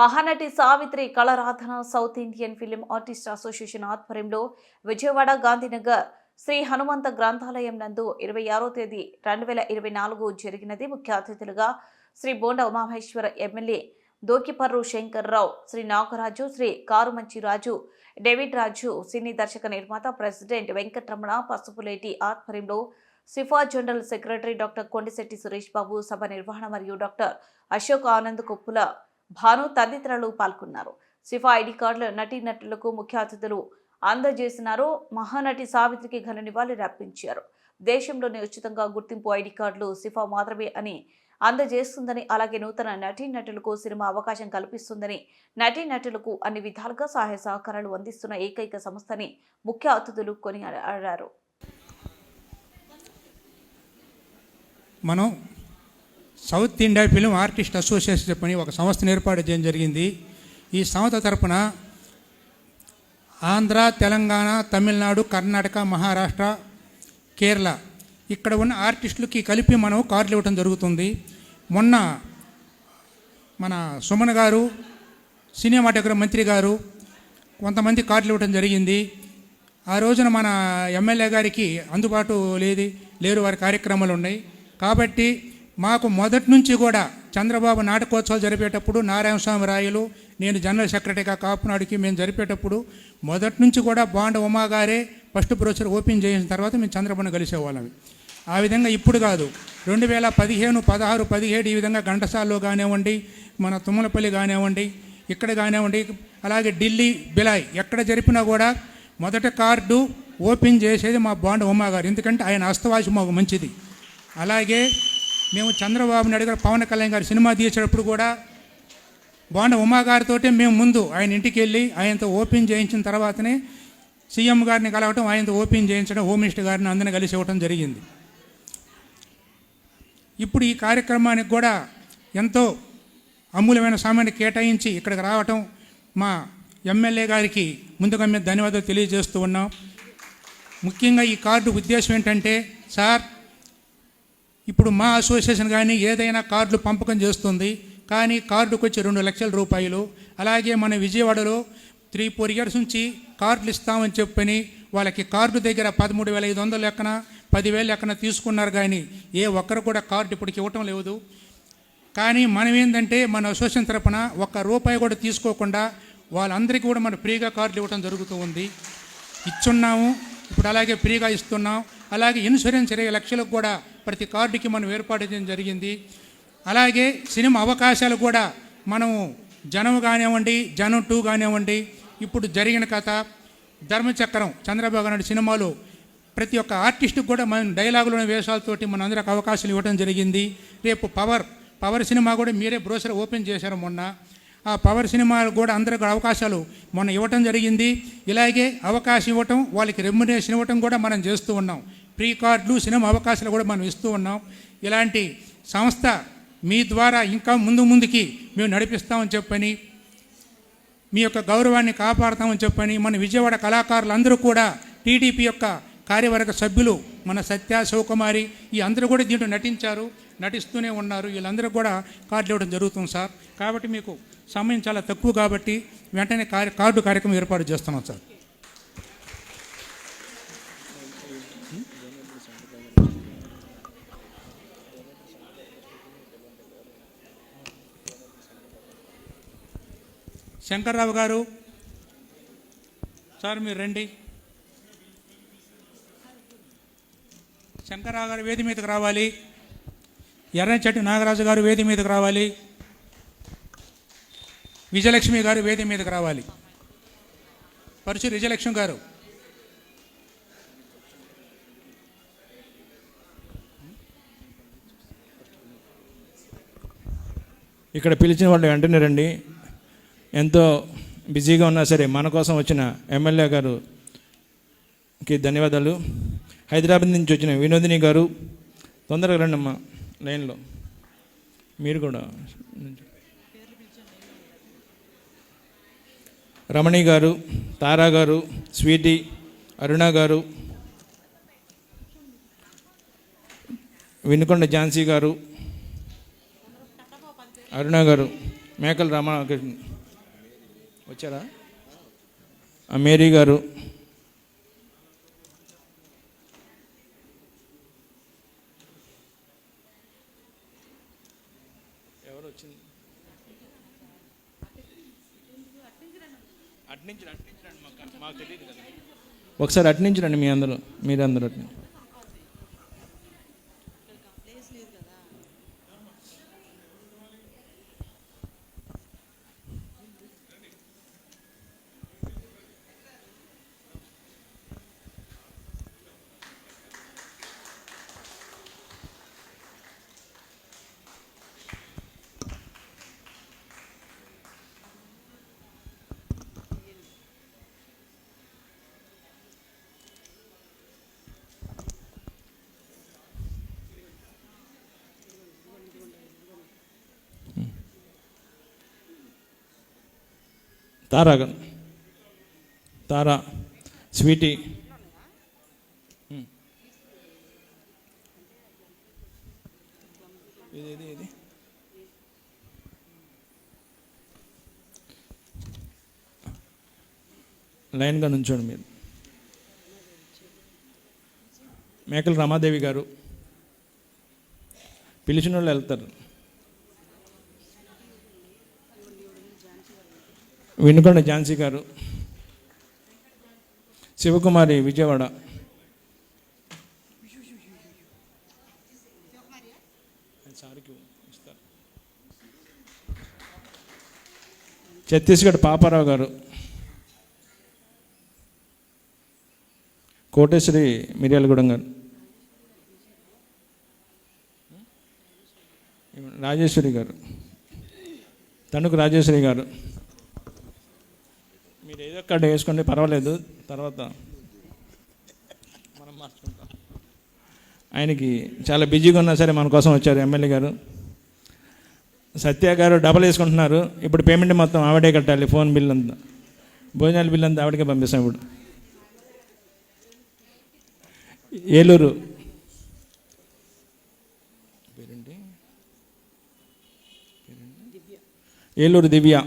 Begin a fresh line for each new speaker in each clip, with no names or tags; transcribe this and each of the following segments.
Mahanati Savitri Kalaradhana south Indian film artist association ఆధ్వర్యంలో విజయవాడ గాంధీనగర్ శ్రీ హనుమంత గ్రంథాలయం నందు ఇరవై ఆరో తేదీ రెండు వేల ఇరవై నాలుగు జరిగినది. ముఖ్య అతిథులుగా Shri Bonda Umamaheswara MLA Dokiparru Shankarrao Shri Nagaraju Shri Karumanchi Raju David Raju cine దర్శక నిర్మాత ప్రెసిడెంట్ వెంకటరమణ పసుపులేటి ఆధ్వర్యంలో CIFA general secretary doctor Kondisetti Suresh Babu సభ నిర్వహణ మరియు డాక్టర్ అశోక్ ఆనంద్ కొప్పుల భాను తదితరులు పాల్గొన్నారు. సిఫా ఐడి కార్డుల నటీనటులకు ముఖ్య అతిథులు అందజేసినారు. మహానటి సావిత్రికి ఘన నివాళులు అర్పించారు. దేశంలోనే ఉచితంగా గుర్తింపు ఐడి కార్డులు సిఫా మాత్రమే అని అందజేస్తుందని అలాగే నూతన నటీనటులకు సినిమా అవకాశం కల్పిస్తుందని నటీనటులకు అన్ని విధాలుగా సహాయ సహకారాలు అందిస్తున్న ఏకైక సంస్థని ముఖ్య అతిథులు కొనియాడారు.
మనం south India film artist association చెప్పని ఒక సంస్థను ఏర్పాటు చేయడం జరిగింది. ఈ సంస్థ తరపున ఆంధ్ర తెలంగాణ తమిళనాడు కర్ణాటక మహారాష్ట్ర కేరళ ఇక్కడ ఉన్న ఆర్టిస్టులకి కలిపి మనం కార్డులు ఇవ్వడం జరుగుతుంది. మొన్న మన సుమన్ గారు సినిమాటోగ్రఫీ మంత్రి గారు కొంతమంది కార్డులు ఇవ్వడం జరిగింది. ఆ రోజున మన ఎమ్మెల్యే గారికి అందుబాటు లేదు లేరు వారి కార్యక్రమాలు ఉన్నాయి. కాబట్టి మాకు మొదటి నుంచి కూడా చంద్రబాబు నాటకోత్సవాలు జరిపేటప్పుడు నారాయణ స్వామి రాయలు నేను జనరల్ సెక్రటరీగా కాపునాడుకి మేము జరిపేటప్పుడు మొదటి నుంచి కూడా బాండ ఉమాగారే ఫస్ట్ బ్రోచర్ ఓపెన్ చేసిన తర్వాత మేము చంద్రబాబును కలిసేవాళ్ళం. ఆ విధంగా ఇప్పుడు కాదు. రెండు వేల పదిహేను పదహారు పదిహేడు ఈ విధంగా ఘంటసాల్లో కానివ్వండి మన తుమ్మలపల్లి కానివ్వండి ఇక్కడ కానివ్వండి అలాగే ఢిల్లీ బిలాయ్ ఎక్కడ జరిపినా కూడా మొదట కార్డు ఓపెన్ చేసేది మా బాండ ఉమాగారు ఎందుకంటే ఆయన అస్తవాసి మాకు మంచిది. అలాగే మేము చంద్రబాబు నాయుడు గారు పవన్ కళ్యాణ్ గారు సినిమా తీసేటప్పుడు కూడా బాండ ఉమాగారితో మేము ముందు ఆయన ఇంటికి వెళ్ళి ఆయనతో ఓపెన్ చేయించిన తర్వాతనే సీఎం గారిని కలవటం ఆయనతో ఓపెన్ చేయించడం హోమ్ మినిస్టర్ గారిని అందరిని కలిసి ఇవ్వటం జరిగింది. ఇప్పుడు ఈ కార్యక్రమానికి కూడా ఎంతో అమూల్యమైన సమయాన్ని కేటాయించి ఇక్కడికి రావటం మా ఎమ్మెల్యే గారికి ముందుగా మేము ధన్యవాదాలు తెలియజేస్తూ ఉన్నాం. ముఖ్యంగా ఈ కార్డు ఉద్దేశం ఏంటంటే సార్ ఇప్పుడు మా అసోసియేషన్ కానీ ఏదైనా కార్డులు పంపకం చేస్తుంది కానీ కార్డుకు వచ్చి రెండు లక్షల రూపాయలు. అలాగే మన విజయవాడలో త్రీ ఫోర్ ఇయర్స్ నుంచి కార్డులు ఇస్తామని చెప్పని వాళ్ళకి కార్డు దగ్గర పదమూడు వేల ఐదు వందల లెక్కన పదివేల లెక్కన తీసుకున్నారు కానీ ఏ ఒక్కరు కూడా కార్డు ఇప్పటికి ఇవ్వటం లేదు. కానీ మనం ఏంటంటే మన అసోసియేషన్ తరపున ఒక్క రూపాయి కూడా తీసుకోకుండా వాళ్ళందరికీ కూడా మనం ఫ్రీగా కార్డులు ఇవ్వడం జరుగుతూ ఉంది. ఇచ్చున్నాము ఇప్పుడు అలాగే ఫ్రీగా ఇస్తున్నాం. అలాగే ఇన్సూరెన్స్ ఇరవై లక్షలకు కూడా ప్రతి కార్డుకి మనం ఏర్పాటు చేయడం జరిగింది. అలాగే సినిమా అవకాశాలు కూడా మనము జనం కానివ్వండి జనం టూ కానివ్వండి ఇప్పుడు జరిగిన కథ ధర్మచక్రం చంద్రబాబు నాయుడు సినిమాలో ప్రతి ఒక్క ఆర్టిస్ట్కి కూడా మనం డైలాగులోని వేషాలతోటి మన అందరికి అవకాశాలు ఇవ్వడం జరిగింది. రేపు పవర్ పవర్ సినిమా కూడా మీరే బ్రోసర్ ఓపెన్ చేశారు మొన్న. ఆ పవర్ సినిమాలు కూడా అందరికి అవకాశాలు మొన్న ఇవ్వటం జరిగింది. ఇలాగే అవకాశం ఇవ్వటం వాళ్ళకి రెమ్యునేషన్ ఇవ్వటం కూడా మనం చేస్తూ ఉన్నాం. ప్రీ కార్డులు సినిమా అవకాశాలు కూడా మనం ఇస్తూ ఉన్నాం. ఇలాంటి సంస్థ మీ ద్వారా ఇంకా ముందు ముందుకి మేము నడిపిస్తామని చెప్పని మీ యొక్క గౌరవాన్ని కాపాడతామని చెప్పని మన విజయవాడ కళాకారులందరూ కూడా టీడీపీ యొక్క కార్యవర్గ సభ్యులు మన సత్య శివకుమారి ఈ అందరూ కూడా దీంట్లో నటించారు నటిస్తూనే ఉన్నారు. వీళ్ళందరూ కూడా కార్డులు ఇవ్వడం జరుగుతుంది సార్. కాబట్టి మీకు సమయం చాలా తక్కువ కాబట్టి వెంటనే కార్య కార్డు కార్యక్రమం ఏర్పాటు చేస్తున్నాం సార్. శంకర్రావు గారు. సార్ మీరు రండి. శంకర్రావు గారు వేది మీదకి రావాలి. ఎర్రచెట్టు నాగరాజు గారు వేది మీదకి రావాలి. విజయలక్ష్మి గారు వేది మీదకి రావాలి. పరుచు విజయలక్ష్మి గారు.
ఇక్కడ పిలిచిన వాళ్ళు వెంటనే రండి. ఎంతో బిజీగా ఉన్నా సరే మన కోసం వచ్చిన ఎమ్మెల్యే గారుకి ధన్యవాదాలు. హైదరాబాద్ నుంచి వచ్చిన వినోదిని గారు తొందరగా రండి అమ్మా లైన్లో. మీరు కూడా. రమణి గారు తారా గారు స్వీటీ అరుణ గారు వినుకొండ ఝాన్సీ గారు అరుణ గారు మేకల రామకృష్ణ వచ్చారా? మేరీ గారు. ఎవరు వచ్చింది అట్నుంచి అట్నుంచి రండి మాకు మాకు తెలియదు కదా. ఒకసారి అట్నుంచి రండి మీ అందరూ మీరందరూ అట్ని తారా తారా స్వీటీ. ఇది ఇది లైన్గా నుంచోండి మీరు. మేకల రమాదేవి గారు. పిలిచిన వాళ్ళు వెళ్తారు. వెనుకొండ ఝాన్సీ గారు. శివకుమారి విజయవాడ. ఛత్తీస్గఢ్ పాపారావు గారు. కోటేశ్వరి మిర్యాలగూడెం గారు. రాజేశ్వరి గారు. తణుకు రాజేశ్వరి గారు. మీరు ఏదో ఒక్కటి వేసుకోండి పర్వాలేదు. తర్వాత మనం మార్చుకుంటాం. ఆయనకి చాలా బిజీగా ఉన్నా సరే మన కోసం వచ్చారు ఎమ్మెల్యే గారు. సత్య గారు డబల్ వేసుకుంటున్నారు. ఇప్పుడు పేమెంట్ మొత్తం ఆవిడే కట్టాలి ఫోన్ బిల్ అంతా. భోజనాల బిల్ అంతా ఆవిడకే పంపిస్తాం ఇప్పుడు. ఏలూరు. పేరేంటి? ఏలూరు దివ్య.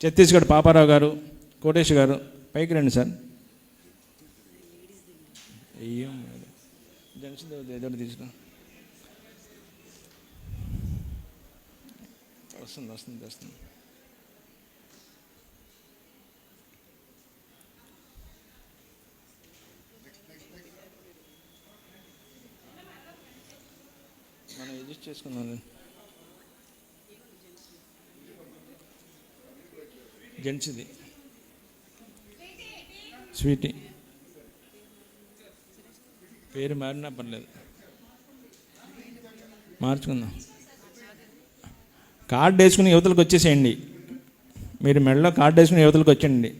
ఛత్తీస్గఢ్ పాపారావు గారు కోటేష్ గారు పైకి రండి సార్. అయ్యో జంక్షన్ ఏదో తీసుకురా. వస్తుంది వస్తుంది వస్తుంది. మనం ఎడ్జస్ట్ చేసుకుందాం. జెంట్స్ది స్వీటీ. పేరు మారినా పర్లేదు. మార్చుకుందాం. కార్డు వేసుకుని యువతలకు వచ్చేసేయండి. మీరు మెడలో కార్డు వేసుకుని యువతలకు వచ్చేయండి.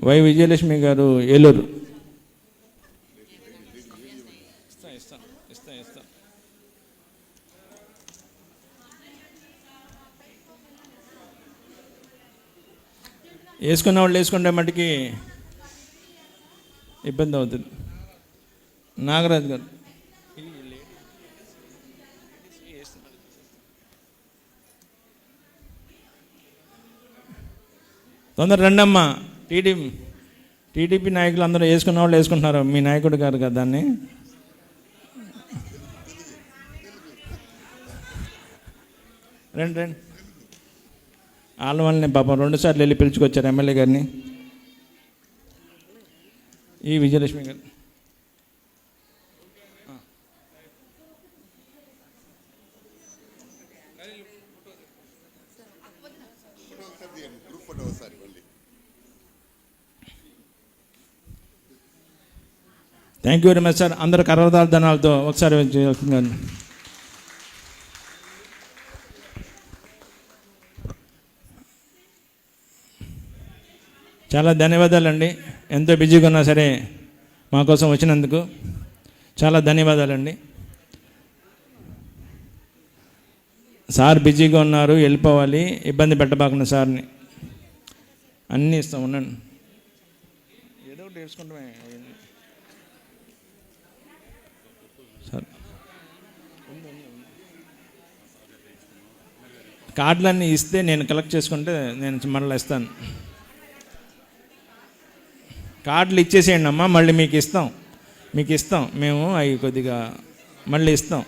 వై విజయలక్ష్మి గారు ఏలూరు. వేసుకున్న వాళ్ళు వేసుకుంటే మటుకి ఇబ్బంది అవుతుంది. నాగరాజు గారు. తొందర రండమ్మా. టీడీపీ టీడీపీ నాయకులు అందరూ వేసుకున్న వాళ్ళు వేసుకుంటున్నారు. మీ నాయకుడు గారు కదా దాన్ని. రండి రండి. వాళ్ళ వాళ్ళని పాపం రెండుసార్లు వెళ్ళి పిలుచుకొచ్చారు ఎమ్మెల్యే గారిని. ఈ Vijayalakshmi garu. Thank you very much sir అందరు కరవదాల ధనాలతో ఒకసారి చాలా ధన్యవాదాలండి. ఎంతో బిజీగా ఉన్నా సరే మా కోసం వచ్చినందుకు చాలా ధన్యవాదాలండి. సార్ బిజీగా ఉన్నారు వెళ్ళిపోవాలి ఇబ్బంది పెట్టబాకుండా సార్ని. అన్నీ ఇస్తాం ఉండండి. ఏదో ఒకటి వేసుకుంటామే. సార్. కార్డులన్నీ ఇస్తే నేను కలెక్ట్ చేసుకుంటే నేను మళ్ళీ ఇస్తాను. కార్డులు ఇచ్చేసేయండి అమ్మా మళ్ళీ మీకు ఇస్తాం. మీకు ఇస్తాం. మేము అవి కొద్దిగా మళ్ళీ ఇస్తాం.